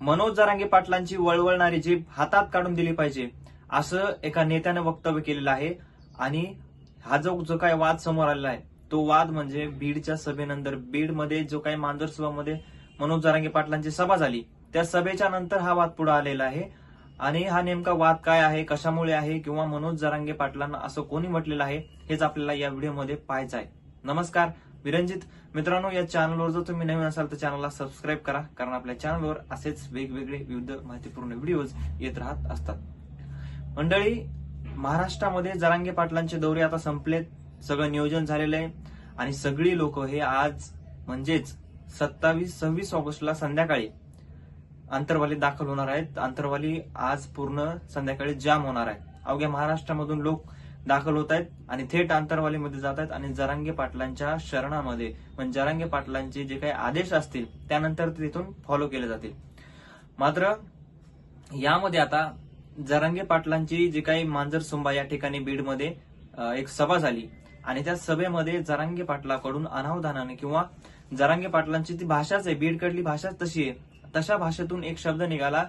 मनोज जरांगे पाटलांची वळवळणारी जीभ हातात काढून दिली पाहिजे असं एका नेत्यानं वक्तव्य केलेलं आहे. आणि हा जो जो काही वाद समोर आलेला आहे तो वाद म्हणजे बीडच्या सभेनंतर बीडमध्ये जो काही मांजर सभामध्ये मनोज जरांगे पाटलांची सभा झाली त्या सभेच्या नंतर हा वाद पुढे आलेला आहे. आणि हा नेमका वाद काय आहे कशामुळे आहे किंवा मनोज जरांगे पाटलांना असं कोणी म्हटलेलं आहे हेच आपल्याला या व्हिडिओमध्ये पाहायचं आहे. नमस्कार विरंजित मित्रांनो या चॅनलवर जर तुम्ही नवीन असाल तर चॅनलला सबस्क्राईब करा. कारण आपल्या चॅनलवर असेच वेगवेगळे विविध माहितीपूर्ण व्हिडिओज येत राहत असतात. मंडळी महाराष्ट्रामध्ये जरांगे पाटलांचे दौरे आता संपलेत. सगळं नियोजन झालेलं आहे. आणि सगळी लोक हे आज म्हणजेच सत्तावीस सव्वीस ऑगस्टला संध्याकाळी आंतरवाली दाखल होणार आहेत. आंतरवाली आज पूर्ण संध्याकाळी जाम होणार आहे. अवघ्या महाराष्ट्रामधून लोक दाखल होत आहेत आणि थेट आंतरवालीमध्ये जात आहेत आणि जरांगे पाटलांच्या शरणामध्ये. म्हणजे जरांगे पाटलांचे जे काही आदेश असतील त्यानंतर तिथून फॉलो केले जातील. मात्र यामध्ये आता जरांगे पाटलांची जी काही मांजर सुंबा या ठिकाणी बीडमध्ये एक सभा झाली. आणि त्या सभेमध्ये जरांगे पाटलाकडून अनावधानाने किंवा जरांगे पाटलांची ती भाषाच आहे बीडकडली भाषाच तशी आहे. तशा भाषेतून एक शब्द निघाला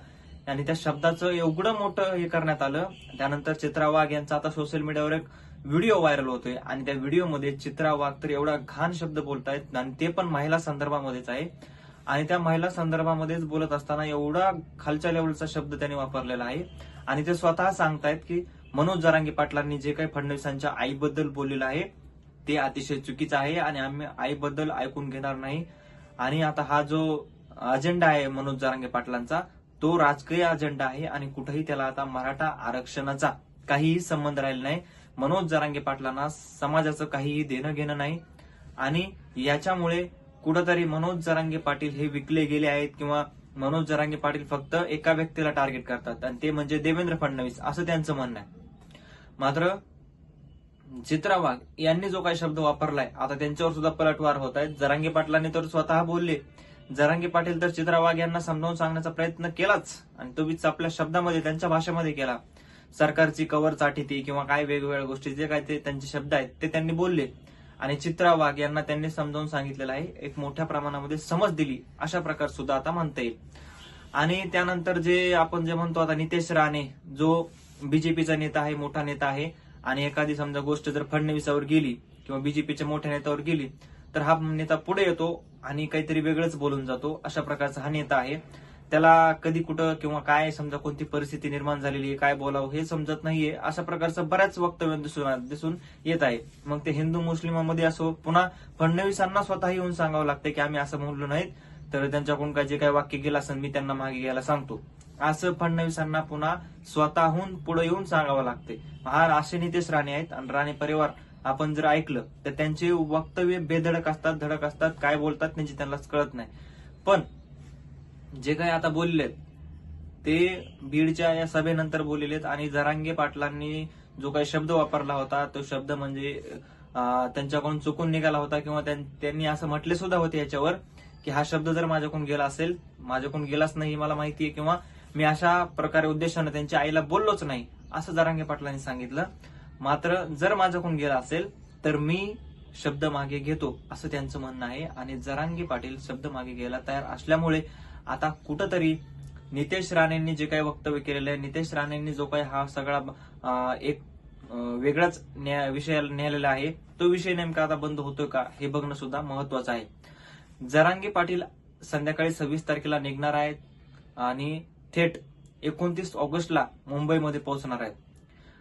आणि त्या शब्दाचं एवढं मोठं हे करण्यात आलं. त्यानंतर चित्रा वाघ यांचा आता सोशल मीडियावर एक व्हिडिओ व्हायरल होतोय. आणि त्या व्हिडिओमध्ये चित्रा वाघ तर एवढा घाण शब्द बोलतायत. आणि ते पण महिला संदर्भामध्येच आहे. आणि त्या महिला संदर्भामध्येच बोलत असताना एवढा खालच्या लेवलचा शब्द त्यांनी वापरलेला आहे. आणि ते स्वतः सांगतायत की मनोज जरांगी पाटलांनी जे काही फडणवीसांच्या आईबद्दल बोललेलं आहे ते अतिशय चुकीचं आहे आणि आम्ही आईबद्दल ऐकून घेणार नाही. आणि आता हा जो अजेंडा आहे मनोज जरांगे पाटलांचा तो राजकीय अजेंडा आहे आणि कुठेही त्याला आता मराठा आरक्षणाचा काहीही संबंध राहिला नाही. मनोज जरांगे पाटलांना समाजाचं काहीही देणं घेणं नाही. आणि याच्यामुळे कुठंतरी मनोज जरांगे पाटील हे विकले गेले आहेत किंवा मनोज जरांगे पाटील फक्त एका व्यक्तीला टार्गेट करतात आणि ते म्हणजे देवेंद्र फडणवीस असं त्यांचं म्हणणं आहे. मात्र चित्रा वाघ यांनी जो काही शब्द वापरलाय आता त्यांच्यावर सुद्धा पलटवार होत आहेत. जरांगे पाटलांनी तर स्वतः बोलले जरांगी पाटील तर चित्रा वाघ यांना समजावून सांगण्याचा प्रयत्न केलाच. आणि तो बीच आपल्या शब्दामध्ये त्यांच्या भाषेमध्ये केला. सरकारची कवर चाटीती किंवा काय वेगवेगळ्या गोष्टी जे काय ते त्यांचे शब्द आहेत ते त्यांनी बोलले. आणि चित्रा वाघ यांना त्यांनी समजावून सांगितलेलं आहे एक मोठ्या प्रमाणामध्ये समज दिली अशा प्रकार सुद्धा आता म्हणता येईल. आणि त्यानंतर जे आपण जे म्हणतो आता नितेश राणे जो बीजेपीचा नेता आहे मोठा नेता आहे आणि एखादी समजा गोष्ट जर फडणवीसावर गेली किंवा बीजेपीच्या मोठ्या नेत्यावर गेली तर हा नेता पुढे येतो आणि काहीतरी वेगळंच बोलून जातो. अशा प्रकारचा हा नेता आहे. त्याला कधी कुठं किंवा काय समजा कोणती परिस्थिती निर्माण झालेली आहे काय बोलावं हे समजत नाहीये. अशा प्रकारचं बऱ्याच वक्तव्य दिसून दिसून येत आहे. मग ते हिंदू मुस्लिमांमध्ये असो पुन्हा फडणवीसांना स्वतः येऊन सांगावं लागतं की आम्ही असं म्हणलो नाहीत तर त्यांच्याकडून काय जे काही वाक्य गेलं असेल मी त्यांना मागे घ्यायला सांगतो. असं फडणवीसांना पुन्हा स्वतःहून पुढे येऊन सांगावं लागते हा असे नितेश राणे आहेत आणि राणे परिवार. आपण जर ऐकलं तर त्यांचे वक्तव्य बेधडक असतात धडक असतात काय बोलतात त्यांची त्यांनाच कळत नाही. पण जे काही आता बोललेत ते बीडच्या या सभेनंतर बोललेत आणि जरांगे पाटलांनी जो काही शब्द वापरला होता तो शब्द म्हणजे त्यांच्याकडून चुकून निघाला होता किंवा त्यांनी असं म्हटले सुद्धा होते याच्यावर की हा शब्द जर माझ्याकडून गेला असेल माझ्याकडून गेलाच नाही मला माहिती आहे किंवा मी अशा प्रकारे उद्देशानं त्यांच्या आईला बोललोच नाही असं जरांगे पाटलांनी सांगितलं. मात्र जर माझ्याकडून गेला असेल तर मी शब्द मागे घेतो असं त्यांचं म्हणणं आहे. आणि जरांगी पाटील शब्द मागे घ्यायला तयार असल्यामुळे आता कुठंतरी नितेश राणेंनी जे काही वक्तव्य केलेलं आहे नितेश राणेंनी जो काही हा सगळा एक वेगळाच न्या- विषय नेलेला आहे तो विषय नेमका आता बंद होतोय का हे बघणं सुद्धा महत्वाचं आहे. जरांगी पाटील संध्याकाळी सव्वीस तारखेला निघणार आहेत आणि थेट एकोणतीस ऑगस्टला मुंबईमध्ये पोहोचणार आहेत.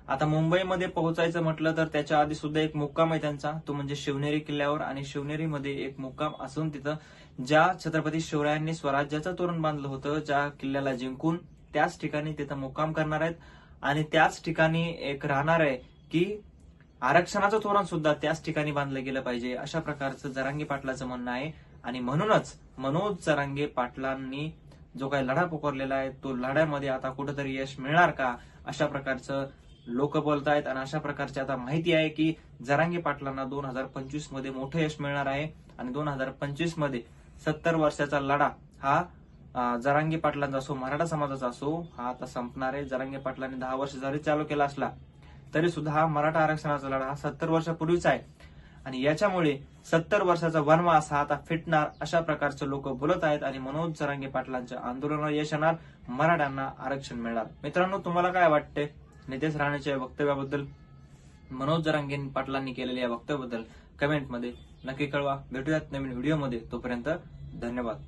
आता मुंबईमध्ये पोहोचायचं म्हटलं तर त्याच्या आधी सुद्धा एक मुक्काम आहे त्यांचा. तो म्हणजे शिवनेरी किल्ल्यावर आणि शिवनेरीमध्ये एक मुक्काम असून तिथं ज्या छत्रपती शिवरायांनी स्वराज्याचं तोरण बांधलं होतं ज्या किल्ल्याला जिंकून त्याच ठिकाणी तिथं मुक्काम करणार आहेत. आणि त्याच ठिकाणी एक राहणार आहे की आरक्षणाचं तोरण सुद्धा त्याच ठिकाणी बांधलं गेलं पाहिजे. अशा प्रकारचं जरांगे पाटलाचं म्हणणं आहे. आणि म्हणूनच मनोज जरांगे पाटलांनी जो काही लढा पुकारलेला आहे तो लढ्यामध्ये आता कुठेतरी यश मिळणार का? अशा प्रकारचं लोक बोलतायत आणि अशा प्रकारची आता माहिती आहे की जरांगे पाटलांना दोन हजार पंचवीसमध्ये मोठं यश मिळणार आहे आणि दोन हजार पंचवीसमध्ये सत्तर वर्षाचा लढा हा जरांगी जरांगे पाटलांचा असो मराठा समाजाचा असो हा आता संपणार आहे. जरांगे पाटलांनी दहा वर्ष जरी चालू केला असला तरी सुद्धा हा मराठा आरक्षणाचा लढा हा सत्तर वर्षापूर्वीचा आहे. आणि याच्यामुळे सत्तर वर्षाचा वनवास हा आता फिटणार अशा प्रकारचे लोक बोलत आहेत आणि मनोज जरांगे पाटलांच्या आंदोलनाला यश येणार मराठ्यांना आरक्षण मिळणार. मित्रांनो तुम्हाला काय वाटते नितेश राणेच्या या वक्तव्याबद्दल मनोज जरांगे पाटलांनी केलेल्या या वक्तव्याबद्दल कमेंटमध्ये नक्की कळवा. भेटूयात नवीन व्हिडिओमध्ये. तोपर्यंत धन्यवाद.